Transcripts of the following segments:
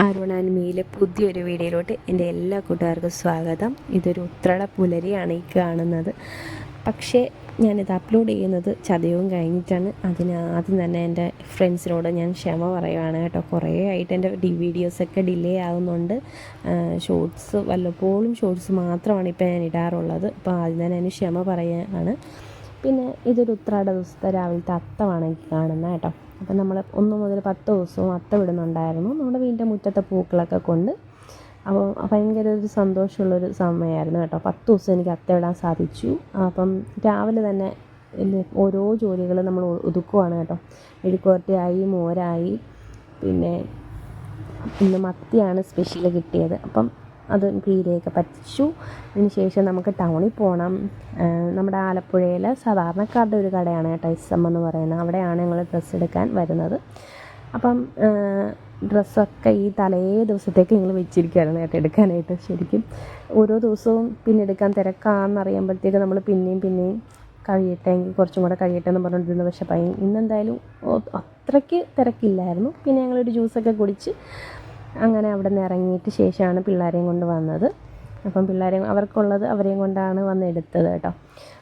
ആരോണാൻമിയിലെ പുതിയൊരു വീഡിയോയിലോട്ട് എന്റെ എല്ലാ കൂട്ടുകാർക്കും സ്വാഗതം. ഇതൊരു ഉത്രട പുലരിയാണ് ഈ കാണുന്നത്. പക്ഷേ ഞാനിത് അപ്ലോഡ് ചെയ്യുന്നത് ചതയവും കഴിഞ്ഞിട്ടാണ്. അതിന് ആദ്യം തന്നെ എന്റെ ഫ്രണ്ട്സിനോട് ഞാൻ ക്ഷമ പറയുവാണ് കേട്ടോ. കുറേ ആയിട്ട് എന്റെ ഡി വീഡിയോസൊക്കെ ഡിലേ ആകുന്നുണ്ട് ഷോർട്സ് വല്ലപ്പോഴും ഷോർട്സ് മാത്രമാണ് ഇപ്പോൾ ഞാൻ ഇടാറുള്ളത്. അപ്പോൾ ആദ്യം തന്നെ അതിന് ക്ഷമ പറയുകയാണ് പിന്നെ ഇതൊരു ഉത്രാട ദിവസത്തെ രാവിലത്തെ അത്തമാണ് കാണുന്നത് കേട്ടോ. അപ്പം നമ്മൾ ഒന്ന് മുതൽ പത്ത് ദിവസവും അത്ത വിടുന്നുണ്ടായിരുന്നു. നമ്മുടെ വീടിന്റെ മുറ്റത്തെ പൂക്കളൊക്കെ കൊണ്ട്. അപ്പോൾ ഭയങ്കര ഒരു സന്തോഷമുള്ളൊരു സമയമായിരുന്നു കേട്ടോ. പത്ത് ദിവസം എനിക്ക് അത്ത വിടാൻ സാധിച്ചു. അപ്പം രാവിലെ തന്നെ ഓരോ ജോലികൾ നമ്മൾ ഒതുക്കുവാണ് കേട്ടോ. മെഴുക്കുവരട്ടിയായി മോരായി. പിന്നെ ഇന്ന് മത്തിയാണ് സ്പെഷ്യൽ കിട്ടിയത്. അപ്പം അത് പീരയൊക്കെ പറ്റിച്ചു. അതിന് ശേഷം നമുക്ക് ടൗണിൽ പോകണം നമ്മുടെ ആലപ്പുഴയിലെ സാധാരണക്കാരുടെ ഒരു കടയാണ് കേട്ടോ ഇസം എന്ന് പറയുന്നത്. അവിടെയാണ് ഞങ്ങൾ ഡ്രസ്സ് എടുക്കാൻ വരുന്നത്. അപ്പം ഡ്രസ്സൊക്കെ ഈ തലേ ദിവസത്തേക്ക് ഞങ്ങൾ വെച്ചിരിക്കുകയാണ് കേട്ടോ എടുക്കാനായിട്ട് ശരിക്കും. ഓരോ ദിവസവും പിന്നെ എടുക്കാൻ തിരക്കാണെന്നറിയുമ്പോഴത്തേക്ക് നമ്മൾ പിന്നെയും പിന്നെയും കഴിയട്ടെ എങ്കിൽ കുറച്ചും കൂടെ കഴിയട്ടെ എന്ന് പറഞ്ഞുകൊണ്ടിരുന്നു പക്ഷേ പയ്യൻ ഇന്നെന്തായാലും അത്രയ്ക്ക് തിരക്കില്ലായിരുന്നു. പിന്നെ ഞങ്ങളൊരു ജ്യൂസൊക്കെ കുടിച്ച് അങ്ങനെ അവിടെ നിന്ന് ഇറങ്ങിയിട്ട് ശേഷമാണ് പിള്ളേരെയും കൊണ്ട് വന്നത്. അപ്പം പിള്ളേരെ അവർക്കുള്ളത് അവരെയും കൊണ്ടാണ് വന്ന് എടുത്തത് കേട്ടോ.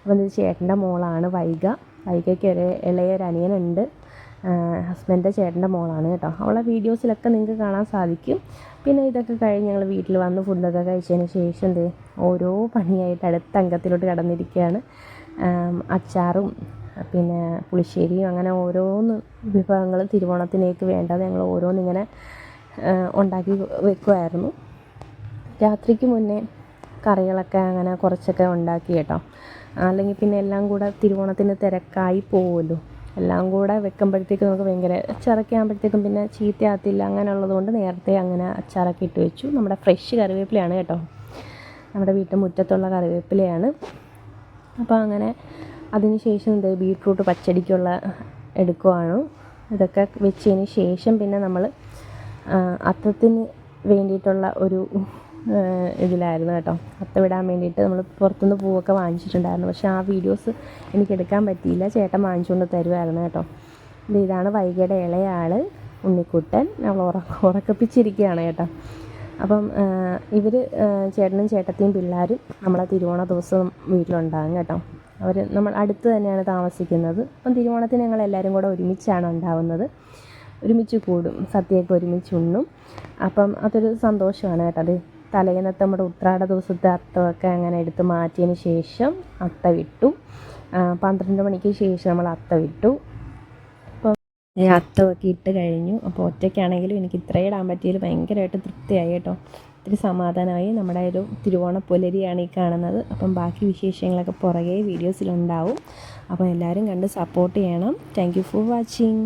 അപ്പം ഇത് ചേട്ടന്റെ മോളാണ് വൈഗ. വൈഗയ്ക്ക് ഒരു ഇളയൊരനിയനുണ്ട് ഹസ്ബൻഡിന്റെ ചേട്ടന്റെ മോളാണ് കേട്ടോ. അവളെ വീഡിയോസിലൊക്കെ നിങ്ങൾക്ക് കാണാൻ സാധിക്കും. പിന്നെ ഇതൊക്കെ കഴിഞ്ഞ് ഞങ്ങൾ വീട്ടിൽ വന്ന് ഫുഡൊക്കെ കഴിച്ചതിന് ശേഷം എന്ത് ഓരോ പണിയായിട്ട് അടുത്ത അംഗത്തിലോട്ട് കടന്നിരിക്കുകയാണ്. അച്ചാറും പിന്നെ പുളിശ്ശേരിയും അങ്ങനെ ഓരോന്ന് വിഭവങ്ങൾ തിരുവോണത്തിനേക്ക് വേണ്ടത് ഞങ്ങൾ ഓരോന്നിങ്ങനെ ഉണ്ടാക്കി വെക്കുമായിരുന്നു രാത്രിക്ക് മുന്നേ കറികളൊക്കെ അങ്ങനെ കുറച്ചൊക്കെ ഉണ്ടാക്കി കേട്ടോ. അല്ലെങ്കിൽ പിന്നെ എല്ലാം കൂടെ തിരുവോണത്തിന് തിരക്കായി പോകുമല്ലോ എല്ലാം കൂടെ വെക്കുമ്പോഴത്തേക്കും നമുക്ക് ഭയങ്കര അച്ചാറൊക്കെ പിന്നെ ചീത്തയാകത്തില്ല. അങ്ങനെയുള്ളത് കൊണ്ട് നേരത്തെ അങ്ങനെ അച്ചാറൊക്കെ ഇട്ട് വെച്ചു. നമ്മുടെ ഫ്രഷ് കറിവേപ്പിലയാണ് കേട്ടോ. നമ്മുടെ വീട്ടിൽ മുറ്റത്തുള്ള കറിവേപ്പിലയാണ്. അപ്പോൾ അങ്ങനെ അതിന് ശേഷം ഇത് ബീട്രൂട്ട് പച്ചടിക്കുള്ള എടുക്കുവാണ്. ഇതൊക്കെ വെച്ചതിന് ശേഷം പിന്നെ നമ്മൾ അത്തത്തിന് വേണ്ടിയിട്ടുള്ള ഒരു ഇതിലായിരുന്നു കേട്ടോ. അത്ത വിടാൻ വേണ്ടിയിട്ട് നമ്മൾ പുറത്തുനിന്ന് പൂവൊക്കെ വാങ്ങിച്ചിട്ടുണ്ടായിരുന്നു. പക്ഷേ ആ വീഡിയോസ് എനിക്ക് എടുക്കാൻ പറ്റിയില്ല. ചേട്ടൻ വാങ്ങിച്ചുകൊണ്ട് തരുമായിരുന്നു കേട്ടോ. ഇതാണ് വൈകിയുടെ ഇളയാൾ ഉണ്ണിക്കുട്ടൻ. നമ്മൾ ഉറക്ക ഉറക്കപ്പിച്ചിരിക്കുകയാണ് കേട്ടോ. അപ്പം ഇവർ ചേട്ടനും ചേട്ടത്തിയും പിള്ളേരും നമ്മളെ തിരുവോണ ദിവസം വീട്ടിലുണ്ടാകും കേട്ടോ. അവർ നമ്മൾ അടുത്ത് തന്നെയാണ് താമസിക്കുന്നത്. അപ്പം തിരുവോണത്തിന് ഞങ്ങൾ എല്ലാവരും കൂടെ ഒരുമിച്ചാണ് ഉണ്ടാവുന്നത്. ഒരുമിച്ച് കൂടും സദ്യയൊക്കെ ഒരുമിച്ച് ഉണ്ണും. അപ്പം അതൊരു സന്തോഷമാണ് കേട്ടോ. അത് തലേന്നത്തെ നമ്മുടെ ഉത്രാട ദിവസത്തെ അത്തമൊക്കെ അങ്ങനെ എടുത്ത് മാറ്റിയതിന് ശേഷം അത്ത വിട്ടു. പന്ത്രണ്ട് മണിക്ക് ശേഷം നമ്മൾ അത്ത വിട്ടു. അപ്പം അത്തമൊക്കെ ഇട്ട് കഴിഞ്ഞു. അപ്പോൾ ഒറ്റയ്ക്കാണെങ്കിലും എനിക്ക് ഇത്രയും ഇടാൻ പറ്റിയതിൽ ഭയങ്കരമായിട്ട് തൃപ്തിയായി കേട്ടോ. ഒത്തിരി സമാധാനമായി നമ്മുടെ ഒരു തിരുവോണ പുലരിയാണ് ഈ കാണുന്നത്. അപ്പം ബാക്കി വിശേഷങ്ങളൊക്കെ പുറകെ വീഡിയോസിലുണ്ടാവും. അപ്പോൾ എല്ലാവരും കണ്ട് സപ്പോർട്ട് ചെയ്യണം. Thank for watching